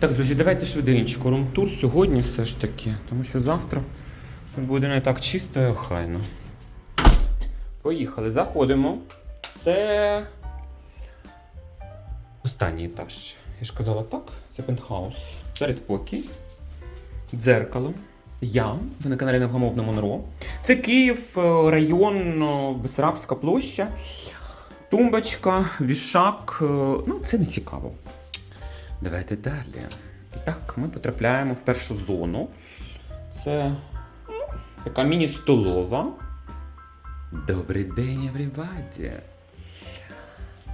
Так, друзі, давайте швиденько. Румтур сьогодні все ж таки, тому що завтра буде не так чисто і охайно. Поїхали, заходимо. Це останній етаж. Я ж казала так, це пентхаус. Передпокій, дзеркало. Я, ви на каналі Невгамовне Монро. Це Київ, е, район е, Бесарабська площа, тумбочка, вішак. е, Ну, це не цікаво. Давайте далі. Так, ми потрапляємо в першу зону. Це така міні-столова. Добрий день, everybody.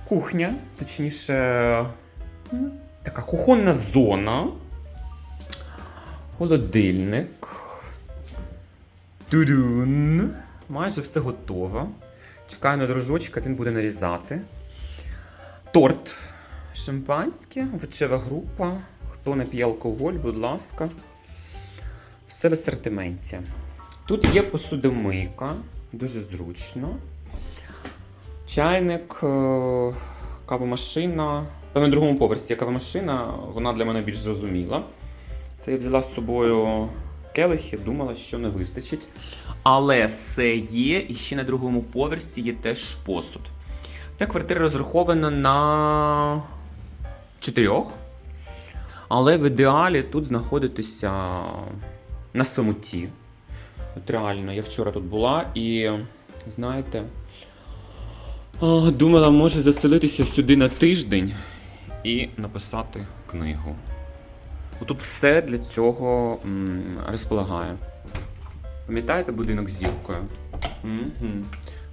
Кухня, точніше, така кухонна зона. Холодильник. Тудун. Майже все готово. Чекаю на дружочка, він буде нарізати. Торт шампанське, овочева група. Хто не п'є алкоголь, будь ласка. Все в асортименті. Тут є посудомийка, дуже зручно. Чайник, е, кавомашина. На другому поверсі є кавомашина, вона для мене більш зрозуміла. Це я взяла з собою келихи, думала, що не вистачить. Але все є, і ще на другому поверсі є теж посуд. Ця квартира розрахована на чотирьох. Але в ідеалі тут знаходитися на самоті. От реально, я вчора тут була і, знаєте, думала, може заселитися сюди на тиждень і написати книгу. Тут все для цього розполагає. Пам'ятаєте будинок зіркою? Угу.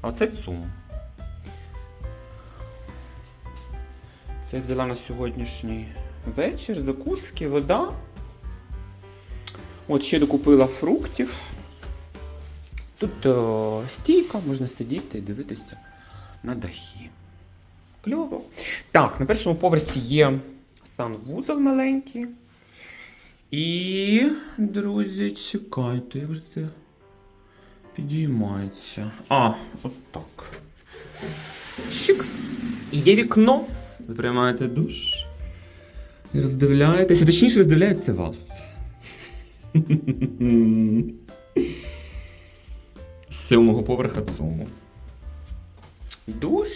А оце ЦУМ. Це я взяла на сьогоднішній вечір, закуски, вода. От ще докупила фруктів. Тут о, стійка, можна сидіти і дивитися на дахи. Кльово. Так, на першому поверсі є санвузол маленький. І, друзі, чекайте, як же це підіймається. А, от так. Чикс. І є вікно. Ви приймаєте душ. І роздивляєтеся. Точніше, роздивляється вас. З сьомого поверха цьому. Душ,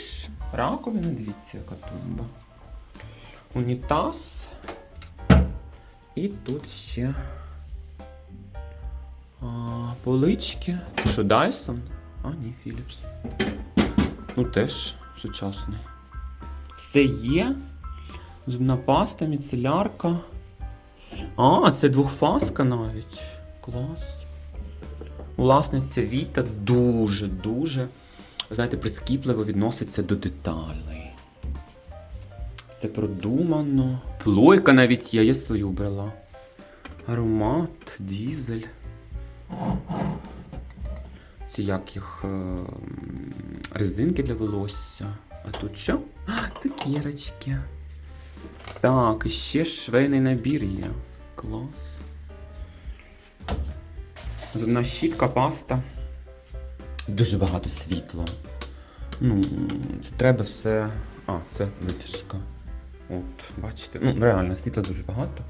раковина, дивіться, яка тумба. Унітаз. І тут ще а, полички. Що, Dyson? А, ні, Philips. Ну, теж сучасний. Все є. Зубна паста, міцелярка. А, це двохфазка навіть. Клас. Власниця Віта дуже-дуже, знаєте, прискіпливо відноситься до деталей. Все продумано. Плойка навіть є, я свою брала. Аромат, дізель. Це як їх е, резинки для волосся. А тут що? А, цукерочки. Так, і ще швейний набір є. Клас. Зубна щітка, паста. Дуже багато світла. Ну, це треба все. А, це витяжка. От, бачите? Ну, реально, світла дуже багато.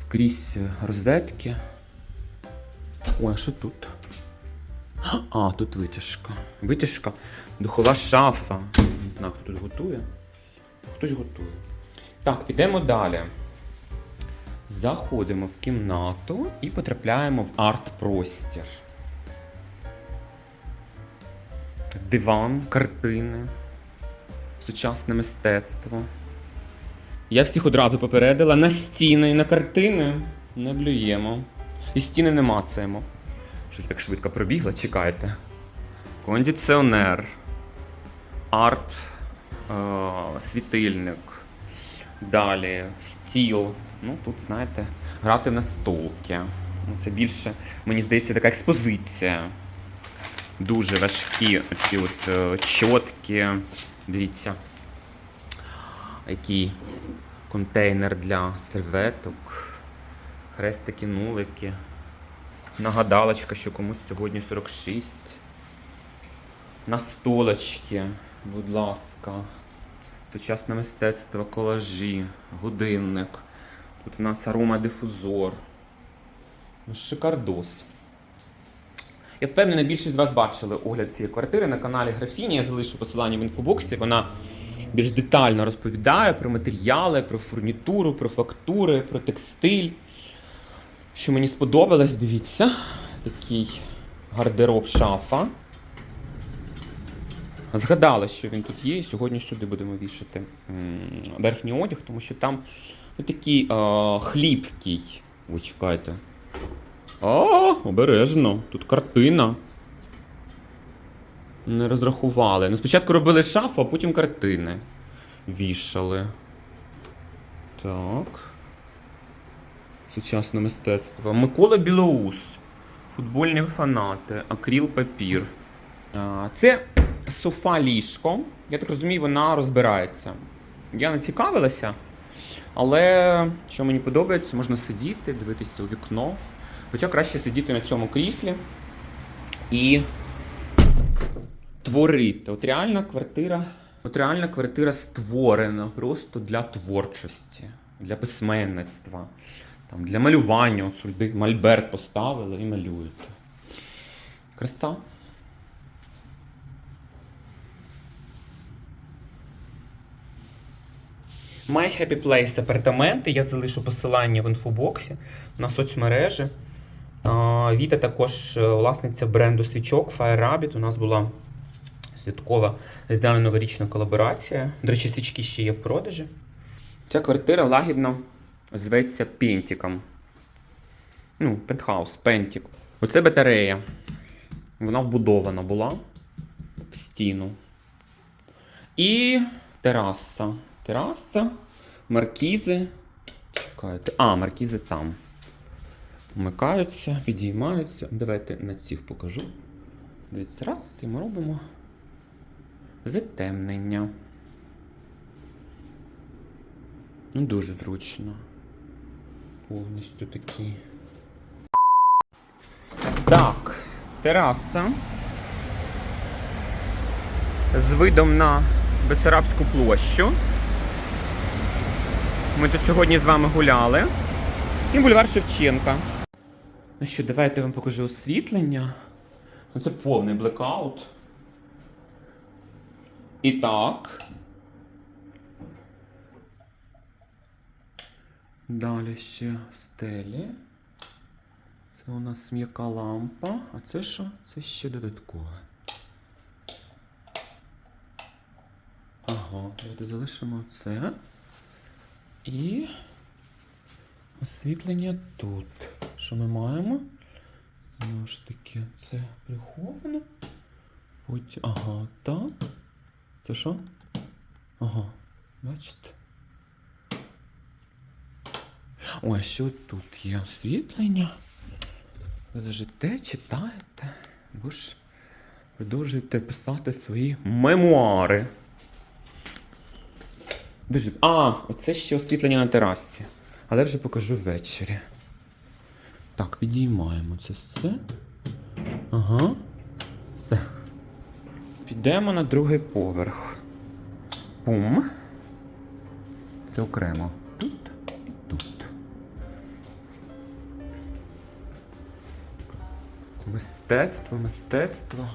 Скрізь е, розетки. Ой, а що тут? А, тут витяжка. Витяжка, духова шафа. Не знаю, хто тут готує. Хтось готує. Так, підемо далі. Заходимо в кімнату і потрапляємо в арт-простір. Диван, картини, сучасне мистецтво. Я всіх одразу попередила на стіни і на картини не блюємо. І стіни не мацаємо. Щось так швидко пробігла, чекайте. Кондиціонер, арт, е, світильник. Далі стіл. Ну, тут, знаєте, грати на столки. Ну, Це більше, мені здається, така експозиція. Дуже важкі ці от е, чотки. Дивіться. Який контейнер для серветок. Хрестики, нулики. Нагадалочка, що комусь сьогодні 46. На столочки, будь ласка. Сучасне мистецтво, колажі, годинник. Тут у нас аромадифузор. Ну, Шикардос. Я впевнений, більшість з вас бачили огляд цієї квартири на каналі Графіні. Я залишу посилання в інфобоксі. Вона більш детально розповідає про матеріали, про фурнітуру, про фактури, про текстиль. Що мені сподобалось, дивіться, такий гардероб шафа. Згадала, що він тут є, і сьогодні сюди будемо вішати верхній одяг, тому що там ну, такий е, хліпкий. Ви чекайте. О, обережно, тут картина. Не розрахували. Ну, спочатку робили шафу, а потім картини вішали. Так. Сучасне мистецтво. Микола Білоус. Футбольні фанати. Акріл папір. А, Це софа ліжко. Я так розумію, вона розбирається. Я не цікавилася, але що мені подобається, можна сидіти, дивитися у вікно. Хоча краще сидіти на цьому кріслі і творити. От реальна квартира, от реальна квартира створена просто для творчості, для письменництва, там, для малювання. От сюди мольберт поставили і малюєте. Краса. My Happy Place апартаменти. Я залишу посилання в інфобоксі на соцмережі. Віта також е, власниця бренду свічок Fire Rabbit. У нас була святкова різдвяна новорічна колаборація. До речі, свічки ще є в продажі. Ця квартира лагідно зветься Пентіком. Ну, пентхаус, Пентік. Оце батарея. Вона вбудована була в стіну. І тераса. Тераса, маркізи. Чекайте. А, маркізи там. Вмикаються, підіймаються. Давайте на цих покажу. Дивіться, раз, і ми робимо затемнення. Ну, дуже зручно. Повністю такі. Так, тераса. З видом на Бесарабську площу. Ми тут сьогодні з вами гуляли. І бульвар Шевченка. Ну що, давайте я вам покажу освітлення. Ну, Це повний блекаут. І так. Далі ще стелі. Це у нас м'яка лампа. А це що? Це ще додаткове. Ага, давайте залишимо це. І освітлення тут. Що ми маємо? Знову ж таки, це приховано. Потім. Ага, так. Це що? Ага, бачите? Ой, що тут є освітлення? Ви лежите, читаєте, або ж продовжуєте писати свої мемуари. Дуже. А, оце ще освітлення на терасі. Але вже покажу ввечері. Так, підіймаємо це все. Ага. Все. Підемо на другий поверх. Пум. Це окремо. Тут і тут. Мистецтво, мистецтво.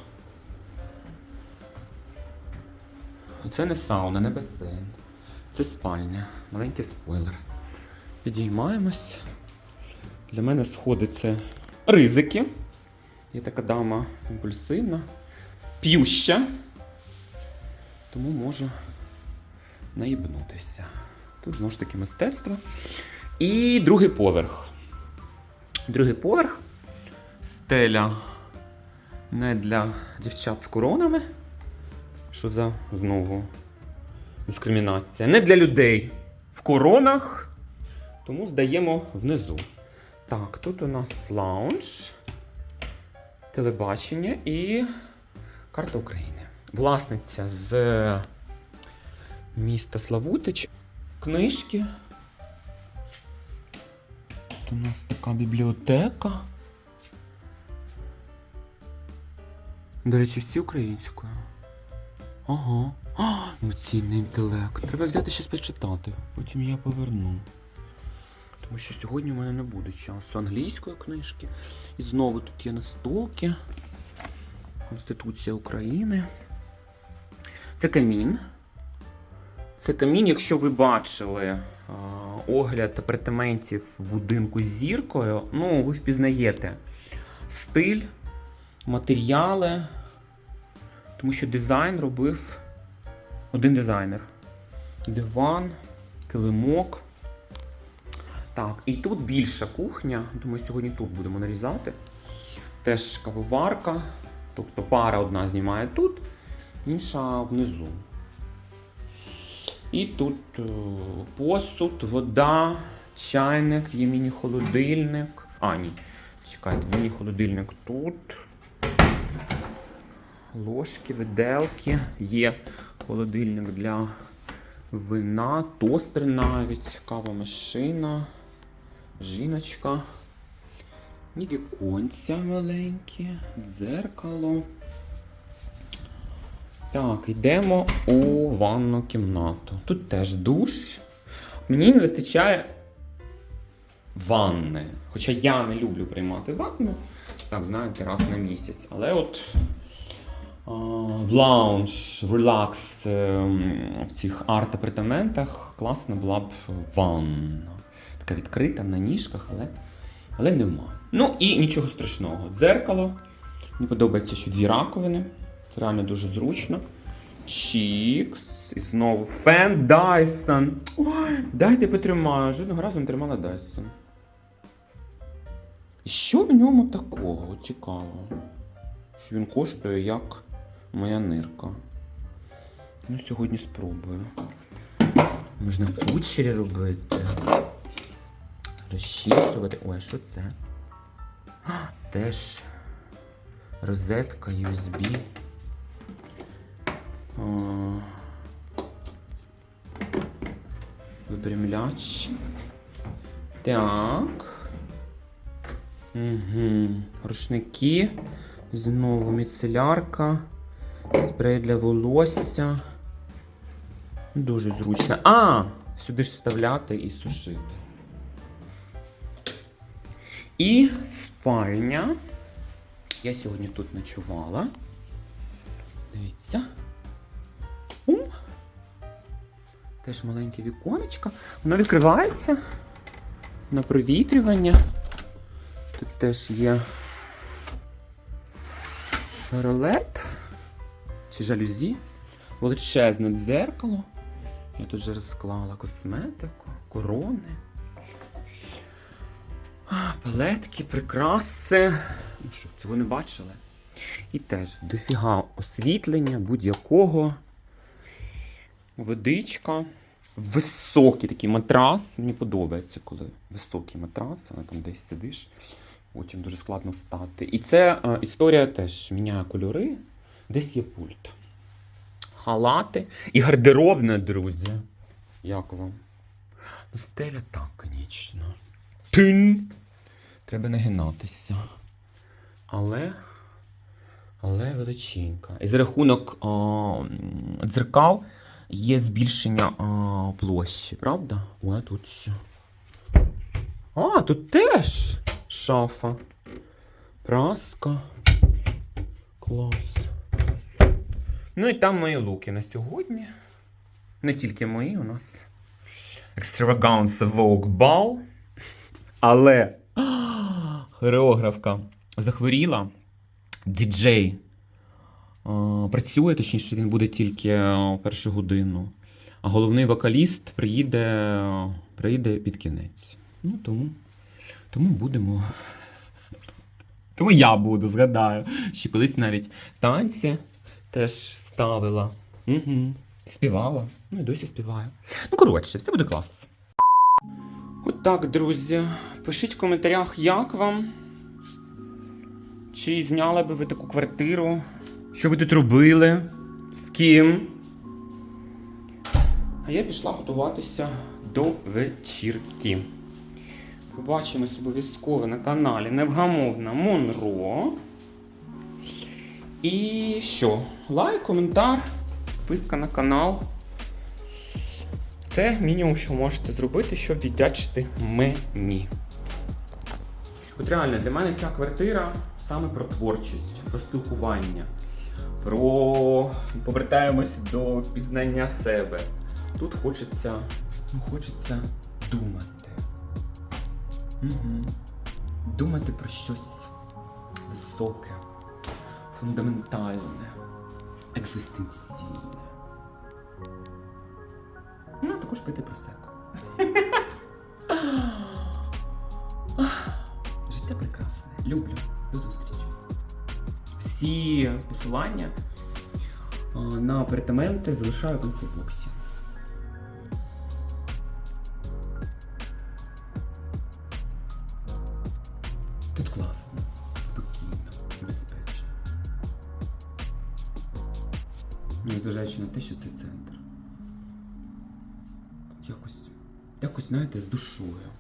Це не сауна, не басейн. Це спальня. Маленький спойлер. Підіймаємось. Для мене сходи це ризики. Я така дама імпульсивна, п'юща. Тому можу наїбнутися. Тут знову ж таки мистецтво. І другий поверх. Другий поверх. Стеля не для дівчат з коронами. Що за знову дискримінація? Не для людей в коронах. Тому здаємо внизу. Так, тут у нас лаунж, телебачення і карта України. Власниця з міста Славутич. Книжки. Тут у нас така бібліотека. До речі, всі українською. Ага. А, емоційний інтелект. Треба взяти щось почитати. Потім я поверну. Тому що сьогодні у мене не буде часу англійської книжки. І знову тут є настолки. Конституція України. Це камін. Це камін, якщо ви бачили а, огляд апартаментів в будинку з зіркою, ну, ви впізнаєте стиль, матеріали, тому що дизайн робив один дизайнер. Диван, килимок. Так, і тут більша кухня. Думаю, сьогодні тут будемо нарізати. Теж кавоварка. Тобто пара одна знімає тут, інша внизу. І тут е, посуд, вода, чайник, є міні-холодильник. А, ні. Чекайте, міні-холодильник тут. Ложки, виделки. Є холодильник для вина, тостер навіть, кавомашина, жіночка. І віконця маленькі, дзеркало. Так, йдемо у ванну кімнату. Тут теж душ. Мені не вистачає ванни. Хоча я не люблю приймати ванну. Так, знаєте, раз на місяць. Але от в лаунж, в релакс ем, в цих арт-апартаментах класна була б ванна. Така відкрита на ніжках, але, але нема. Ну і нічого страшного. Дзеркало. Мені подобається, що дві раковини. Це реально дуже зручно. Чікс. І знову фен Dyson. Ой, дайте потримаю. Жодного разу не тримала Dyson. Що в ньому такого цікавого? Що він коштує як моя нирка. Ну, сьогодні спробую. Можна кучері робити. Розчісувати. Ой, а що це? А, теж розетка USB. О, Випрямляч. Так. Угу. Рушники. Знову міцелярка. Спрей для волосся. Дуже зручно. А! Сюди ж вставляти і сушити. І спальня. Я сьогодні тут ночувала. Дивіться. Ум. Теж маленьке віконечко. Воно відкривається на провітрювання. Тут теж є ролет чи жалюзі. Величезне дзеркало. Я тут вже розклала косметику, корони. Палетки, прикраси. Ну що, цього не бачили? І теж дофіга освітлення будь-якого. Водичка. Високий такий матрас. Мені подобається, коли високий матрас, а там десь сидиш, потім дуже складно встати. І це е, історія теж міняє кольори. Десь є пульт. Халати і гардеробне, друзі. Як вам? Стеля так, звісно. Тин! Треба нагинатися. Але. Але величенька. І за рахунок а, дзеркал є збільшення а, площі, правда? Ой, тут що? А, тут теж шафа. Праска. Клас. Ну і там мої луки на сьогодні. Не тільки мої, у нас екстраваганса Vogue Ball. Але хореографка захворіла. Діджей працює, точніше, він буде тільки першу годину. А головний вокаліст приїде, приїде під кінець. Ну, тому, тому будемо. Тому я буду, згадаю. Що колись навіть танці теж ставила. Угу. Співала. Ну і досі співаю. Ну, коротше, все буде клас. Отак, друзі. Пишіть в коментарях, як вам. Чи зняли би ви таку квартиру? Що ви тут робили? З ким? А я пішла готуватися до вечірки. Побачимось обов'язково на каналі Невгамовна Монро. І що? Лайк, коментар, підписка на канал. Це мінімум, що можете зробити, щоб віддячити мені. От реально, для мене ця квартира саме про творчість, про спілкування, про повертаємось до пізнання себе. Тут хочеться, ну, хочеться думати. Угу. Думати про щось високе, фундаментальне, екзистенційне. Ну, а також пити просеку. Життя прекрасне. Люблю. До зустрічі. Всі посилання на апартаменти залишаю в інфобоксі. Те, що це центр. Якось, якось, знаєте, з душою.